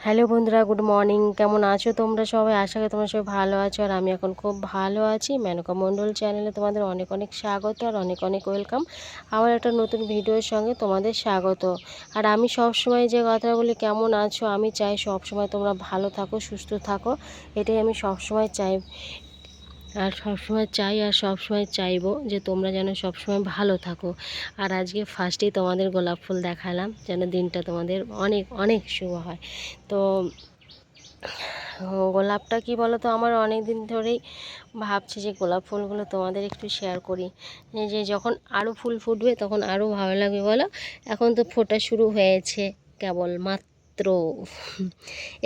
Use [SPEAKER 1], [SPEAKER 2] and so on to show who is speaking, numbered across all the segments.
[SPEAKER 1] Hello বন্ধুরা, good morning. কেমন আছো তোমরা সবাই? আশা করি তোমরা সবাই ভালো আছো আর আমি এখন খুব ভালো আছি। মেনকা মণ্ডল চ্যানেলে তোমাদের অনেক অনেক স্বাগত আর অনেক অনেক ওয়েলকাম। আমার একটা নতুন ভিডিওর সঙ্গে তোমাদের স্বাগত। আর আমি সব সময় যে কথা বলি, কেমন আছো? আমি চাই সব সময় তোমরা ভালো থাকো, সুস্থ থাকো। এটাই আমি সব সময় চাই। আর সবসময় চাই আর সবসময় চাইব যে তোমরা যেন সবসময় ভালো থাকো। আর আজকে ফার্স্টেই তোমাদের গোলাপ ফুল দেখালাম, যেন দিনটা তোমাদের অনেক অনেক শুভ হয়। তো, গোলাপটা কি বলো তো আমার অনেক দিন ধরেই ভাবছি যে গোলাপ ফুলগুলো তোমাদের একটু শেয়ার করি। যে যখন আরও ফুল ফুটবে তখন আরও ভালো লাগবে বলো। এখন তো ফোটা শুরু হয়েছে কেবল মাত্র।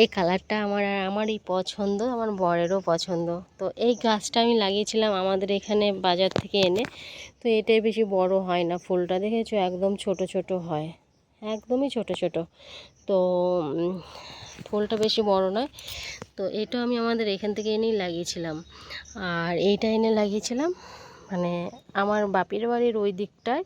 [SPEAKER 1] এই কালারটা আমার আর আমারই পছন্দ, আমার বরেরও পছন্দ। তো এই গাছটা আমি লাগিয়েছিলাম আমাদের এখানে বাজার থেকে এনে, তো এটাই বেশি বড় হয় না, ফুলটা দেখেছ? একদম ছোট ছোট হয়, একদমই ছোট ছোট। তো ফুলটা বেশি বড় নয়, তো এটা আমি আমাদের এখান থেকে এনেই লাগিয়েছিলাম। আর এইটা এনে লাগিয়েছিলাম মানে আমার বাপের বাড়ির ওই দিকটায়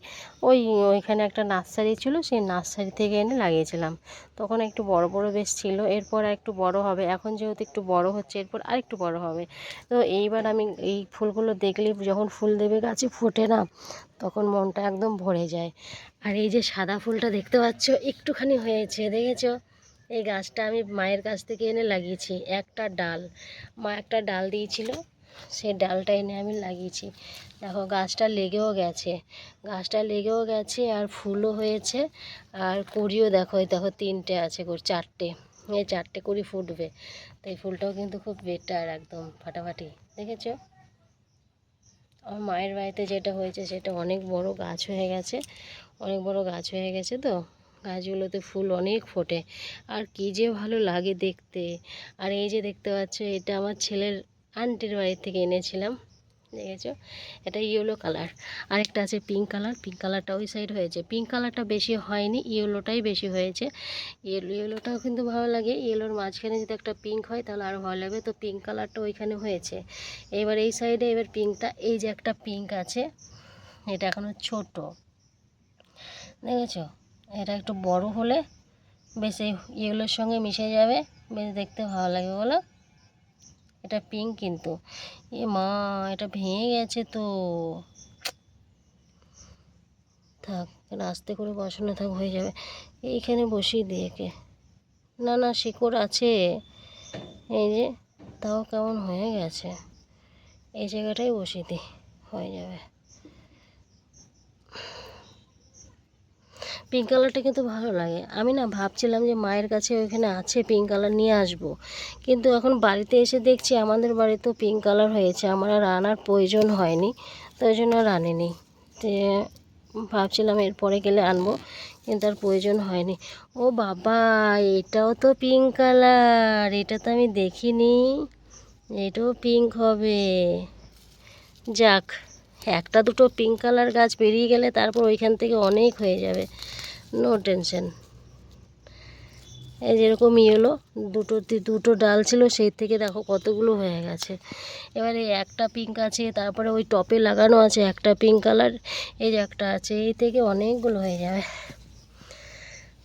[SPEAKER 1] ওই, ওইখানে একটা নার্সারি ছিল, সেই নার্সারি থেকে এনে লাগিয়েছিলাম। তখন একটু বড় বড় বেশ ছিল, এরপর আর একটু বড় হবে। এখন যেহেতু একটু বড় হচ্ছে, এরপর আর একটু বড় হবে। তো এইবার আমি এই ফুলগুলো দেখলে, যখন ফুল দেবে গাছে ফোটে না, তখন মনটা একদম ভরে যায়। আর এই যে সাদা ফুলটা দেখতে পাচ্ছ, একটুখানি হয়েছে, দেখেছ? এই গাছটা আমি মায়ের কাছ থেকে এনে লাগিয়েছি, একটা ডাল। মা একটা ডাল দিয়েছিল সেই ডালটা এনে আমি লাগিয়েছি। দেখো, গাছটা লেগেও গেছে। গাছটা লেগেও গেছে আর ফুলও হয়েছে। আর কুড়িও দেখো, এই দেখো তিনটে আছে চারটে। এই চারটে কুড়ি ফুটবে। তো এই ফুলটাও কিন্তু খুব বেটার একদম, ফাটাফাটি। দেখেছ? আমার মায়ের বাড়িতে যেটা হয়েছে, সেটা অনেক বড় গাছ হয়ে গেছে। অনেক বড় গাছ হয়ে গেছে তো। গাছগুলোতে ফুল অনেক ফোটে। আর কী যে ভালো লাগে দেখতে। আর এই যে দেখতে পাচ্ছ, এটা আমার ছেলের আন্টির বাড়ি থেকে এনেছিলাম, দেখেছ? এটা ইয়েলো কালার। আরেকটা আছে পিঙ্ক কালার, পিঙ্ক কালারটা ওই সাইড হয়েছে। পিঙ্ক কালারটা বেশি হয়নি, ইয়েলোটাই বেশি হয়েছে। ইয়েলো ইয়েলোটাও কিন্তু ভালো লাগে। ইয়েলোর মাঝখানে যদি একটা পিঙ্ক হয়, তাহলে আরও ভালো লাগবে। তো পিঙ্ক কালারটা ওইখানে হয়েছে। এবার এই সাইডে এবার পিঙ্কটা, এই যে একটা পিঙ্ক আছে, এটা এখনও ছোট। দেখেছ? এটা একটু বড় হলে বেশ এই ইয়েগুলোর সঙ্গে মিশে যাবে। বেশ দেখতে ভালো লাগবে বলো। এটা পিঙ্ক কিন্তু। এ মা, এটা ভেঙে গেছে তো। থাক আস্তে করে বসানো থাক, হয়ে যাবে। এইখানে বসিয়ে দিয়ে কে না না, শিকড় আছে। এই যে, তাও কেমন হয়ে গেছে। এই জায়গাটাই বসিয়ে দিই, হয়ে যাবে। পিঙ্ক কালারটা কিন্তু ভালো লাগে। আমি না ভাবছিলাম যে মায়ের কাছে ওইখানে আছে পিঙ্ক কালার নিয়ে আসব। কিন্তু এখন বাড়িতে এসে দেখছি আমাদের বাড়িতেও পিঙ্ক কালার হয়েছে। আমার আর আনার প্রয়োজন হয়নি, তো ওই জন্য আর আনিনি। তো ভাবছিলাম এরপরে গেলে আনব, কিন্তু আর প্রয়োজন হয়নি। ও বাবা, এটাও তো পিঙ্ক কালার এটা তো আমি দেখিনি। এটাও পিঙ্ক হবে। যাক একটা দুটো পিঙ্ক কালার গাছ বেরিয়ে গেলে তারপর ওইখান থেকে অনেক হয়ে যাবে। নো টেনশন এই যেরকম ইয়েলো দুটো দুটো ডাল ছিল, সেই থেকে দেখো কতগুলো হয়ে গেছে। এবারে একটা পিঙ্ক আছে, তারপরে ওই টপে লাগানো আছে একটা পিঙ্ক কালার এই যে একটা আছে, এই থেকে অনেকগুলো হয়ে যাবে।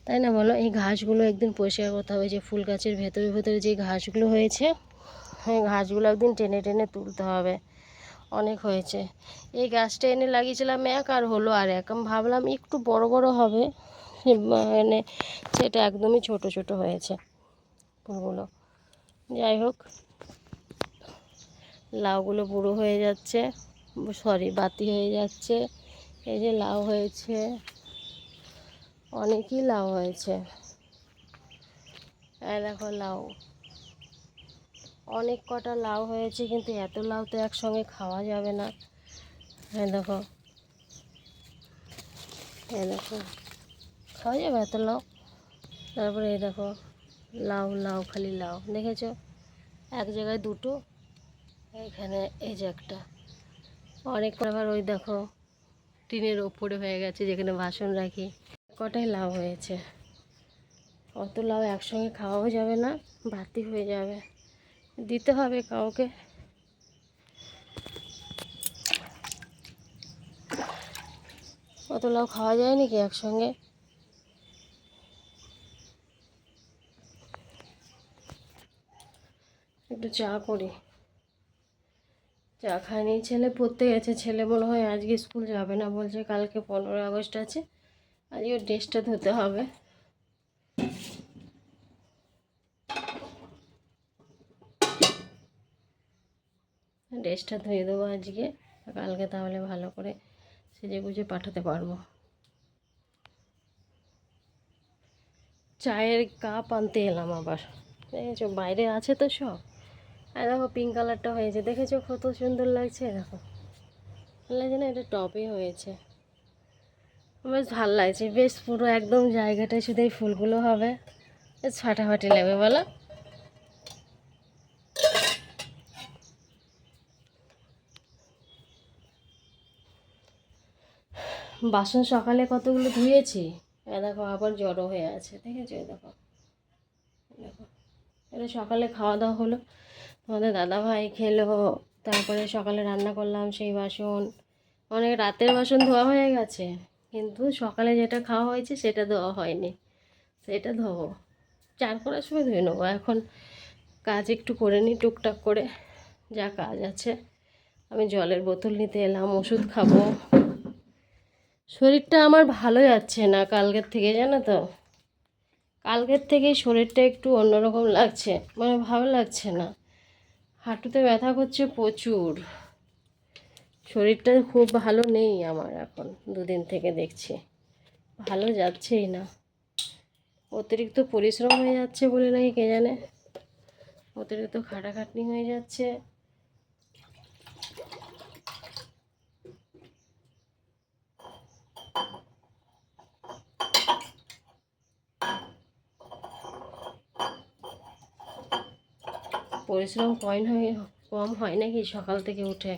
[SPEAKER 1] তাই না বলো? এই ঘাসগুলো একদিন পরিষ্কার করতে হবে, যে ফুল গাছের ভেতরে ভেতরে যে ঘাসগুলো হয়েছে, এই ঘাসগুলো একদিন টেনে টেনে তুলতে হবে। অনেক হয়েছে। এই গাছটা এনে লাগিয়েছিলাম এক আর হলো আর এক। আমি ভাবলাম একটু বড় বড় হবে মানে সেটা একদমই ছোট ছোট হয়েছে ফুলগুলো যাই হোক, লাউগুলো বুড়ো হয়ে যাচ্ছে, সরি, বাতি হয়ে যাচ্ছে, এই যে লাউ হয়েছে, অনেকই লাউ হয়েছে। দেখো লাউ। অনেক কটা লাউ হয়েছে, কিন্তু এত লাউ তো একসঙ্গে খাওয়া যাবে না। হ্যাঁ দেখো। হ্যাঁ দেখো। খাওয়া যাবে এত লাউ? তারপরে এই দেখো, লাউ লাউ, খালি লাউ। দেখেছ? এক জায়গায় দুটো, এখানে এই যে একটা। অনেক আবার ওই দেখো, টিনের ওপরে হয়ে গেছে, যেখানে বাসন রাখি। কটাই লাউ হয়েছে? অত লাউ একসঙ্গে খাওয়াও যাবে না বাতি হয়ে যাবে। দিতে হবে কাউকে। অত লাউ খাওয়া যায় নাকি একসঙ্গে? একটু চা করি। চা খায়নি ছেলে, পড়তে গেছে ছেলে মনে হয় আজকে স্কুল যাবে না বলছে, কালকে পনেরোই আগস্ট আছে, আজকে ড্রেসটা ধুতে হবে। ড্রেসটা ধুয়ে দেবো আজকে। কালকে তাহলে ভালো করে সেজে গুজে পাঠাতে পারব। চায়ের কাপ আনতে এলাম আবার। দেখেছ, বাইরে আছে তো সব। আর দেখো পিঙ্ক কালারটা হয়েছে। দেখেছ, কত সুন্দর লাগছে, দেখো। লাগছে না এটা টপে হয়েছে। বেশ ভালো লাগছে। বেশ পুরো একদম জায়গাটায় শুধু এই ফুলগুলো হবে। বেশ ফাটাফাটি লাগবে, বলো। বাসন সকালে কতগুলো ধুয়েছি? দেখো, আবার জড়ো হয়ে আছে দেখেছ এই দেখো দেখো। এটা সকালে খাওয়া দাওয়া হলো। তোমাদের দাদা ভাই খেলো, তারপরে সকালে রান্না করলাম সেই বাসন। অনেক রাতের বাসন ধোয়া হয়ে গেছে, কিন্তু সকালে যেটা খাওয়া হয়েছে সেটা ধোয়া হয়নি। সেটা ধোবো। চান করার সময় ধুয়ে নেব। এখন কাজ একটু করে নিই টুকটাক করে। যা কাজ আছে। আমি জলের বোতল নিতে এলাম, ওষুধ খাব। শরীরটা আমার ভালো যাচ্ছে না কালকের থেকে, জানো তো। কালকের থেকে শরীরটা একটু অন্যরকম লাগছে মানে ভালো লাগছে না। হাঁটুতে ব্যথা করছে প্রচুর। শরীরটা খুব ভালো নেই আমার এখন, দুদিন থেকে দেখছি। ভালো যাচ্ছেই না। অতিরিক্ত পরিশ্রম হয়ে যাচ্ছে বলে নাকি কে জানে? অতিরিক্ত খাটাখাটনি হয়ে যাচ্ছে। পরিশ্রম কম হয় কম হয় নাকি? সকাল থেকে উঠে।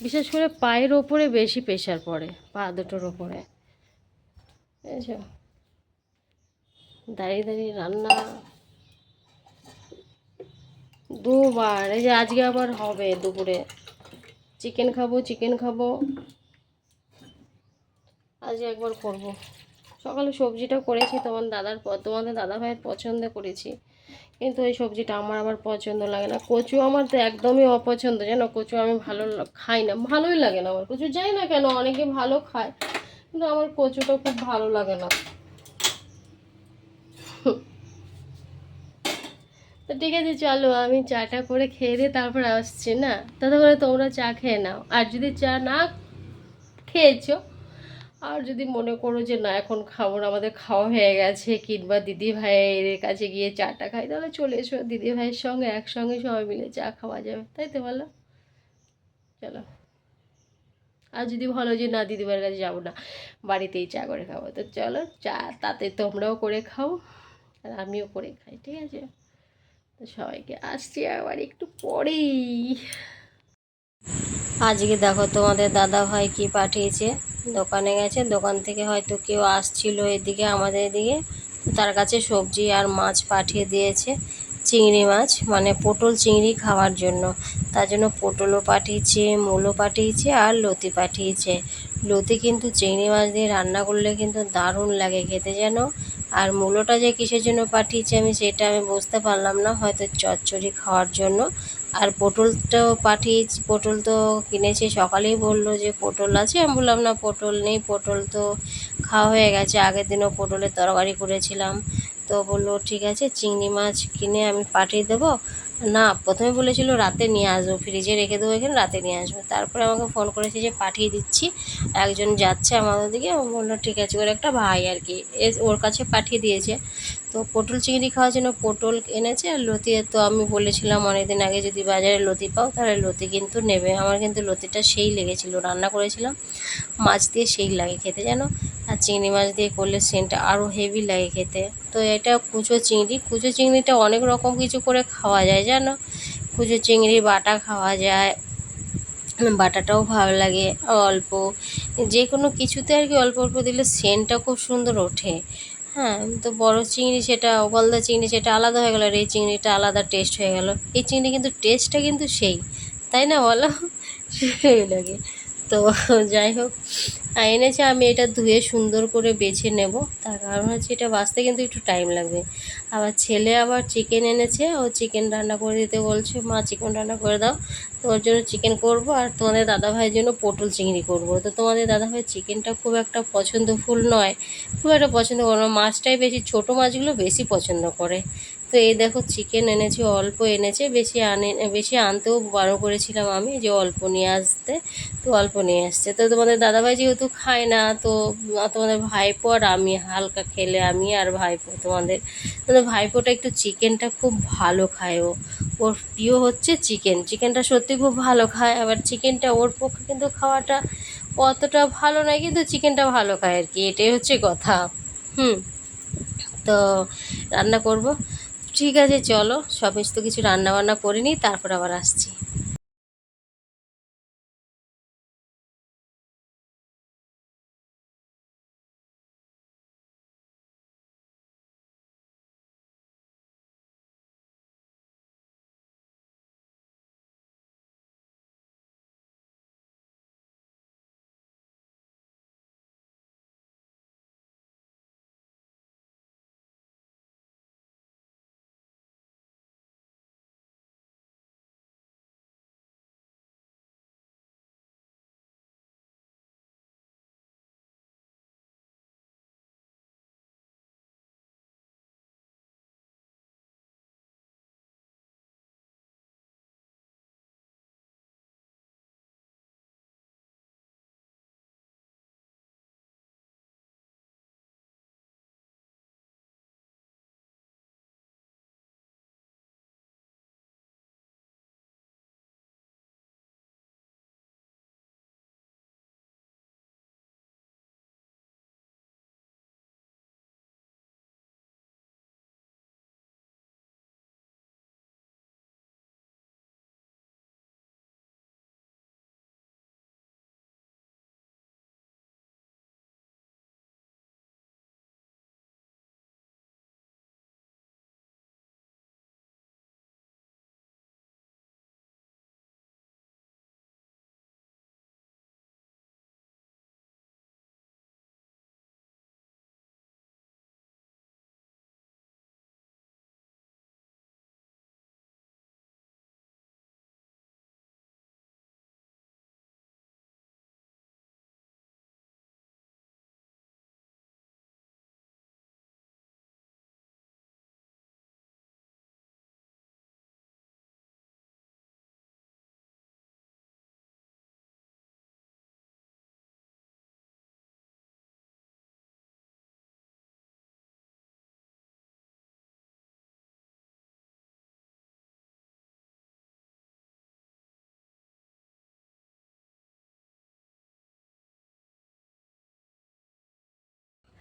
[SPEAKER 1] বিশেষ করে পায়ের ওপরে বেশি প্রেশার পড়ে, পা দুটোর ওপরে। দাঁড়িয়ে দাঁড়িয়ে রান্না। দুবার, এই যে আজকে আবার হবে দুপুরে। চিকেন খাব চিকেন খাব। আজকে একবার করব। সকালে সবজিটা করেছি, তোমার দাদার তোমাদের দাদা ভাইয়ের পছন্দ করেছি। কিন্তু ওই সবজিটা আমার আবার পছন্দ লাগে না। কচু আমার তো একদমই অপছন্দ, জানো? কচু আমি ভালো খাই না, ভালোই লাগে না আমার। কচু যাই না কেন, অনেকে ভালো খায়, কিন্তু আমার কচুটা খুব ভালো লাগে না। তো ঠিক আছে, চলো আমি চাটা করে খেয়ে দিয়ে তারপর আসছি, না? ততক্ষণে তোমরা চা খেয়ে নাও। আর যদি চা না খেয়েছো আর যদি মনে করো যে না, এখন খাব না, আমাদের খাওয়া হয়ে গেছে, কিংবা দিদি ভাইয়ের কাছে গিয়ে চাটা খাই, তাহলে চলে এসো দিদি ভাইয়ের সঙ্গে, একসঙ্গে সবাই মিলে চা খাওয়া যাবে, তাই তো বলো? চলো। আর যদি ভালো যে না দিদিভাইয়ের কাছে যাব না, বাড়িতেই চা করে খাব, তো চলো চা তাতে তোমরাও করে খাও, আর আমিও করে খাই, ঠিক আছে? তো সবাইকে আসছি আবার একটু পরেই। আজকে দেখো তোমাদের দাদা ভাই কি পাঠিয়েছে? দোকানে গেছে, দোকান থেকে হয়তো কেউ আসছিল এদিকে, আমাদের এদিকে। তার কাছে সবজি আর মাছ পাঠিয়ে দিয়েছে, চিংড়ি মাছ মানে পটল চিংড়ি খাওয়ার জন্য। তার জন্য পটলও পাঠিয়েছে, মূলও পাঠিয়েছে আর লতি পাঠিয়েছে। লতি কিন্তু চিংড়ি মাছ দিয়ে রান্না করলে কিন্তু দারুণ লাগে খেতে যেন। আর মূলোটা যে কিসের জন্য পাঠিয়েছে আমি সেটা আমি বুঝতে পারলাম না, হয়তো চচ্চড়ি খাওয়ার জন্য। আর পটলটাও পাঠিয়েছি, পটল তো কিনেছে, সকালেই বলল যে পটল আছে। আমি বললাম, না, পটল নেই, পটল তো খাওয়া হয়ে গেছে। আগের দিনও পটলের তরকারি করেছিলাম। তো বলল, ঠিক আছে, চিংড়ি মাছ কিনে আমি পাঠিয়ে দেবো। না, প্রথমে বলেছিল, রাতে নিয়ে আসব ফ্রিজে রেখে দেবো, এখানে রাতে নিয়ে আসব। তারপরে আমাকে ফোন করেছে যে, পাঠিয়ে দিচ্ছি। একজন যাচ্ছে আমাদের দিকে বলল, ঠিক আছে। ওর একটা ভাই আর কি ওর কাছে পাঠিয়ে দিয়েছে। তো পটল চিংড়ি খাওয়ার জন্য পটল এনেছে, আর লতি তো আমি বলেছিলাম অনেকদিন আগে, যদি বাজারে লতি পাও, তাহলে লতি কিন্তু নেবে। আমার কিন্তু লতিটা সেই লেগেছিল, রান্না করেছিলাম। মাছ দিয়ে সেই লাগে খেতে, জানো? আর চিংড়ি মাছ দিয়ে করলে সেন্টটা আরও হেভি লাগে খেতে। তো এটা কুচো চিংড়ি। কুচো চিংড়িটা অনেক রকম কিছু করে খাওয়া যায়, জানো? কুচো চিংড়ি, বাটা খাওয়া যায়, বাটাটাও ভালো লাগে, অল্প। যে কোনো কিছুতে আর কি অল্প অল্প দিলে সেন্টটা খুব সুন্দর ওঠে। হ্যাঁ তো বড় চিংড়ি সেটা, গলদা চিংড়ি সেটা আলাদা হয়ে গেলো, আর এই চিংড়িটা আলাদা টেস্ট হয়ে গেল। এই চিংড়ি কিন্তু টেস্টটা কিন্তু সেই, তাই না বলো? সেই লাগে। তো যাই হোক এনেছে আমি এটা ধুয়ে সুন্দর করে বেছে নেব। তার কারণ হচ্ছে এটা বাঁচতে কিন্তু একটু টাইম লাগবে। আবার ছেলে আবার চিকেন এনেছে, ও চিকেন রান্না করে দিতে বলছে, মা চিকেন রান্না করে দাও। তো ওর জন্য চিকেন করব আর তোমাদের দাদাভাইয়ের জন্য পটল চিংড়ি করব। তো তোমাদের দাদাভাই চিকেনটা খুব একটা পছন্দফুল নয়। খুব একটা পছন্দ করে মাছটাই বেশি, ছোট মাছগুলো বেশি পছন্দ করে। তো এই দেখো চিকেন এনেছে, অল্প এনেছে, বেশি আনে, বেশি আনতেও বারো করেছিলাম আমি যে অল্প নিয়ে আসতে, তো অল্প নিয়ে আসছে তো তোমাদের দাদাভাই যেহেতু খায় না, তো তোমাদের ভাইপো আর আমি, হালকা খেলে আমি আর ভাইপো তোমাদের। তোমাদের ভাইপোটা একটু চিকেনটা খুব ভালো খায় ও। ওর প্রিয় হচ্ছে চিকেন চিকেনটা সত্যি খুব ভালো খায়, আবার চিকেনটা ওর পক্ষে কিন্তু খাওয়াটা অতটা ভালো নয়, কিন্তু চিকেনটা ভালো খায় আর কি, এটাই হচ্ছে কথা। হুম, তো রান্না করব। ঠিক আছে চলো। সমস্ত কিছু রান্না বান্না করে নিই তারপর আবার আসছি।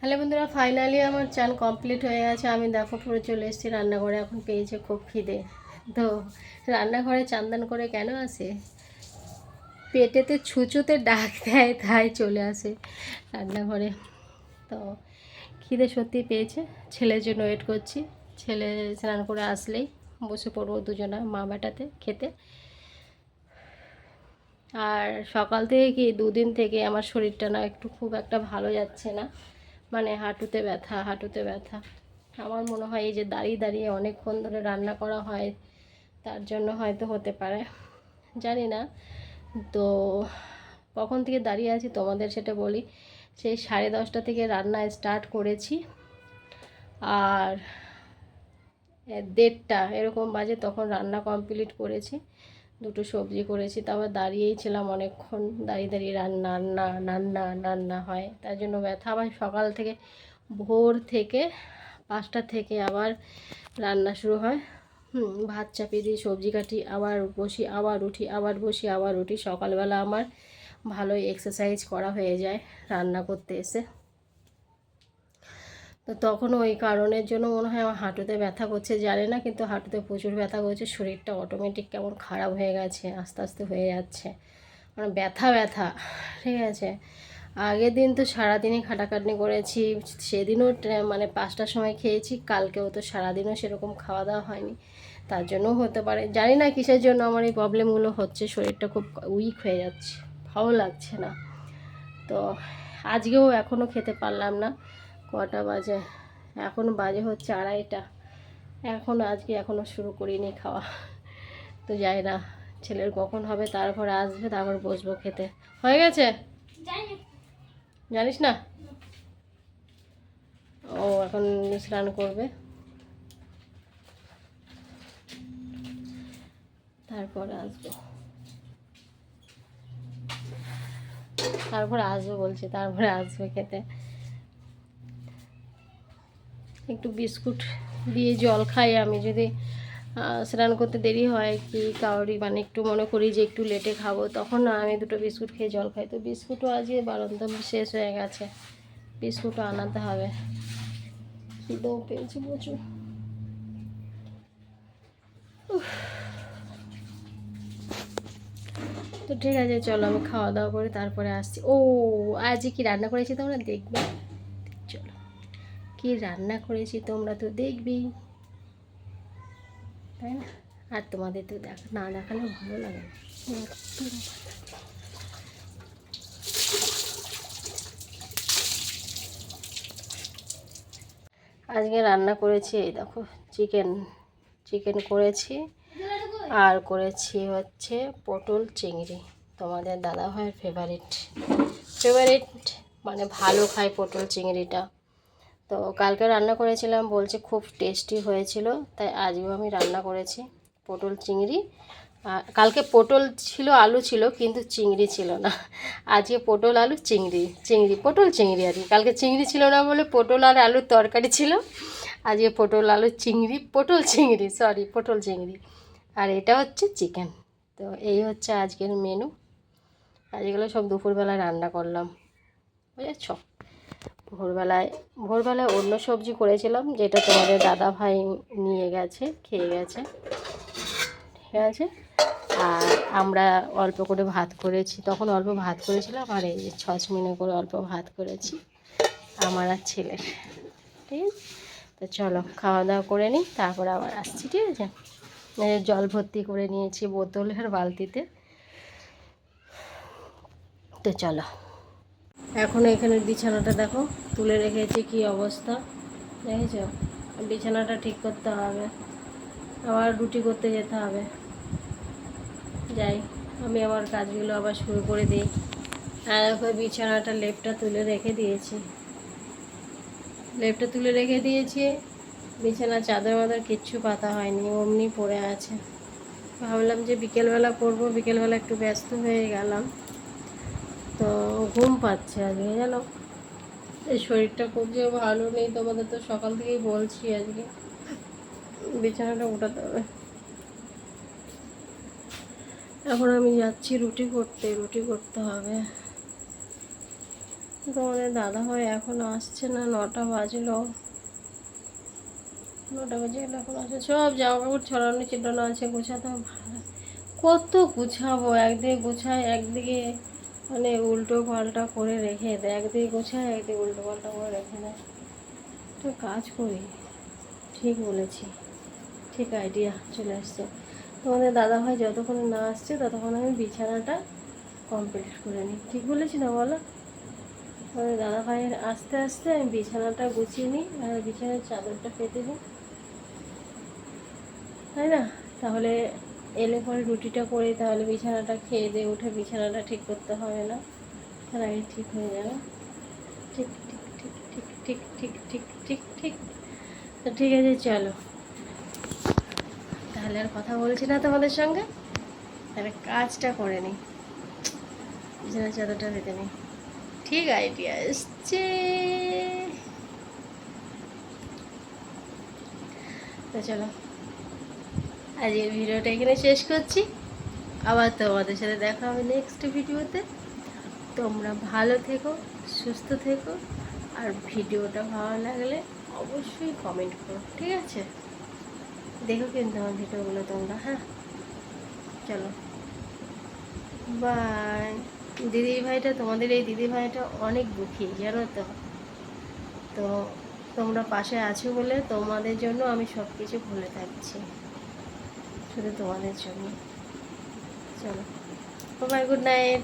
[SPEAKER 1] হ্যালো বন্ধুরা ফাইনালি আমার চান কমপ্লিট হয়ে গেছে। আমি দেখো পুরো চলে এসেছি রান্নাঘরে, এখন পেয়েছে খুব খিদে। তো রান্নাঘরে চান্দান করে কেন আসে? পেটেতে ছুঁচোতে ডাক দেয়, তাই চলে আসে রান্নাঘরে। তো খিদে সত্যি পেয়েছে, ছেলের জন্য ওয়েট করছি। ছেলে স্নান করে আসলেই, বসে পড়ব দুজনা, মা বেটাতে খেতে। আর সকাল থেকে কি, দুদিন থেকে আমার শরীরটা না একটু খুব একটা ভালো যাচ্ছে না। মানে হাঁটুতে ব্যথা হাঁটুতে ব্যথা। আমার মনে হয় এই যে দাঁড়িয়ে দাঁড়িয়ে অনেকক্ষণ ধরে রান্না করা হয়, তার জন্য হয়তো হতে পারে। জানি না। তো কখন থেকে দাঁড়িয়ে আছি তোমাদের সেটা বলি। সেই সাড়ে দশটা থেকে রান্না স্টার্ট করেছি। আর দেড়টা, এরকম বাজে তখন রান্না কমপ্লিট করেছি। দুটো সবজি করেছি তারপর দাঁড়িয়েই ছিলাম অনেকক্ষণ। দাঁড়িয়ে দাঁড়িয়ে রান্না রান্না রান্না রান্না হয়। তার জন্য ব্যথা। আবার সকাল থেকে, ভোর থেকে, পাঁচটা থেকে আবার রান্না শুরু হয়। হুম, ভাত চাপিয়ে দিই সবজি কাটি, আবার বসি, আবার উঠি, আবার বসি, আবার উঠি। সকালবেলা আমার ভালোই এক্সারসাইজ করা হয়ে যায় রান্না করতে এসে। তো তখন ওই কারণের জন্য মনে হয় আমার হাঁটুতে ব্যথা করছে, জানে না কিন্তু হাঁটুতে প্রচুর ব্যথা করছে, শরীরটা অটোমেটিক কেমন খারাপ হয়ে গেছে, আস্তে আস্তে হয়ে যাচ্ছে। মানে ব্যথা ব্যথা, ঠিক আছে। আগের দিন তো সারাদিনই খাটাখাটনি করেছি, সেদিনও মানে পাঁচটার সময় খেয়েছি, কালকেও তো সারাদিনও সেরকম খাওয়া দাওয়া হয়নি। তার জন্যও হতে পারে, জানি না কিসের জন্য আমার এই প্রবলেমগুলো হচ্ছে, শরীরটা খুব উইক হয়ে যাচ্ছে, ভালো লাগছে না। তো আজকেও এখনও খেতে পারলাম না। কটা বাজে? এখন বাজে হচ্ছে আড়াইটা। এখন আজকে এখনও শুরু করিনি খাওয়া। তো যাই না, ছেলের কখন হবে তারপরে আসবে, তারপর বসবো খেতে। হয়ে গেছে? জানিস না? ও এখন স্নান করবে। তারপরে আসব। তারপরে আসব বলছে, তারপরে আসবে খেতে। একটু বিস্কুট দিয়ে জল খাই। আমি যদি স্নান করতে দেরি হয় কি কাউরি মানে একটু মনে করি যে একটু লেটে খাব, তখন না আমি দুটো বিস্কুট খেয়ে জল খাই। তো বিস্কুটও আজকে বারন্তম শেষ হয়ে গেছে। বিস্কুটও আনাতে হবে। খিদেও পেয়েছি প্রচুর। তো ঠিক আছে, চলো আমি খাওয়া দাওয়া করে তারপরে আসছি। ও আজকে কি রান্না করেছি তোমরা দেখবে? কি রান্না করেছি তোমরা তো দেখবেই। তাই না? আর তোমাদের তো দেখ, না দেখালে ভালো লাগে। আজকে রান্না করেছি, এই দেখো, চিকেন চিকেন করেছি। আর করেছি হচ্ছে পটল চিংড়ি, তোমাদের দাদা ভাইয়ের ফেভারিট ফেভারিট মানে ভালো খায় পটল চিংড়িটা। তো কালকে রান্না করেছিলাম, বলছে খুব টেস্টি হয়েছিল, তাই আজও আমি রান্না করেছি পটল চিংড়ি। কালকে পটল ছিল, আলু ছিল, কিন্তু চিংড়ি ছিল না। আজকে পটল, আলু, চিংড়ি চিংড়ি, পটল, চিংড়ি আর কি। কালকে চিংড়ি ছিল না বলে পটল আর আলুর তরকারি ছিল। আজকে পটল, আলু, চিংড়ি, পটল, চিংড়ি সরি পটল, চিংড়ি। আর এটা হচ্ছে চিকেন তো এই হচ্ছে আজকের মেনু আজগুলো সব দুপুরবেলায় রান্না করলাম। বুঝেছ? ভোরবেলায় ভোরবেলায় অন্য সবজি করেছিলাম, যেটা তোমাদের দাদা ভাই নিয়ে গেছে, খেয়ে গেছে। ঠিক আছে? আর আমরা অল্প করে ভাত করেছি, তখন অল্প ভাত করেছিলাম, আর এই যে ছচমিনে করে অল্প ভাত করেছি, আমার আর ছেলের। ঠিক আছে? তো চলো খাওয়া দাওয়া করে নিই, তারপরে আবার আসছি, ঠিক আছে? জল ভর্তি করে নিয়েছি বোতলের বালতিতে। তো চলো। এখন এখানে বিছানাটা দেখো, তুলে রেখেছি কি অবস্থা, দেখেছ? বিছানাটা ঠিক করতে হবে, আবার রুটি করতে যেতে হবে। যাই, আমি আমার কাজগুলো আবার শুরু করে দিই। আর দেখো বিছানাটা লেপটা তুলে রেখে দিয়েছি। লেপটা তুলে রেখে দিয়েছি বিছানা চাদর মাদর কিচ্ছু পাতা হয়নি, অমনি পড়ে আছে। ভাবলাম যে বিকেলবেলা করব বিকেলবেলা একটু ব্যস্ত হয়ে গেলাম। তো ঘুম পাচ্ছে আজকে, জানো? এই শরীরটা খুব যে ভালো নেই তোমাদের তো সকাল থেকেই বলছি আজকে। বিছানাটা উঠাতে হবে। এখন আমি যাচ্ছি রুটি করতে রুটি করতে হবে। তোমাদের দাদা ভাই এখন আসছে না, নটা বাজলো। নটা বাজে এখন আসে সব জামা কাপড় ছড়ানো চিটানো আছে, গোছাতে কত গুছাবো, একদিকে গুছাই, একদিকে মানে উল্টো পাল্টা করে রেখে দেয় একদিকে গোছায় একদিকে উল্টো পাল্টা করে রেখে দেয় তো কাজ করি, ঠিক বলেছি, ঠিক আইডিয়া চলে আসছে। তোমাদের দাদা ভাই যতক্ষণ না আসছে, ততক্ষণ আমি বিছানাটা কমপ্লিট করে নিই। ঠিক বলেছি না বলো? তোমাদের দাদা ভাইয়ের আস্তে আস্তে আমি বিছানাটা গুছিয়ে নিই আর বিছানার চাদরটা পেতে দিই। তাই না? তাহলে এলে পরে রুটিটা করে, তাহলে বিছানাটা খেয়ে দিয়ে উঠে বিছানাটা ঠিক করতে হবে না। তার আগে ঠিক হয়ে যাবে। ঠিক ঠিক ঠিক ঠিক ঠিক ঠিক ঠিক ঠিক ঠিক। তো ঠিক আছে, চলো। তাহলে আর কথা বলছি না তোমাদের সঙ্গে? তাহলে কাজটা করে নিই বিছানার চাদরটা পেতে নিই ঠিক আইডিয়া এসছে। তো চলো। আজকের ভিডিওটা এখানে শেষ করছি। আবার তোমাদের সাথে দেখা হবে নেক্সট ভিডিওতে। তোমরা ভালো থেকো, সুস্থ থেকো, আর ভিডিওটা ভালো লাগলে অবশ্যই কমেন্ট করো, ঠিক আছে? দেখো কিন্তু আমার ভিডিওগুলো তোমরা হ্যাঁ? চলো। বাই দিদি ভাইটা তোমাদের এই দিদি ভাইটা অনেক দুঃখী, জানো তো? তো তোমরা পাশে আছো বলে তোমাদের জন্য আমি সব কিছু ভুলে থাকছি। শুধু তোমাদের জন্য। চলো বাই গুড নাইট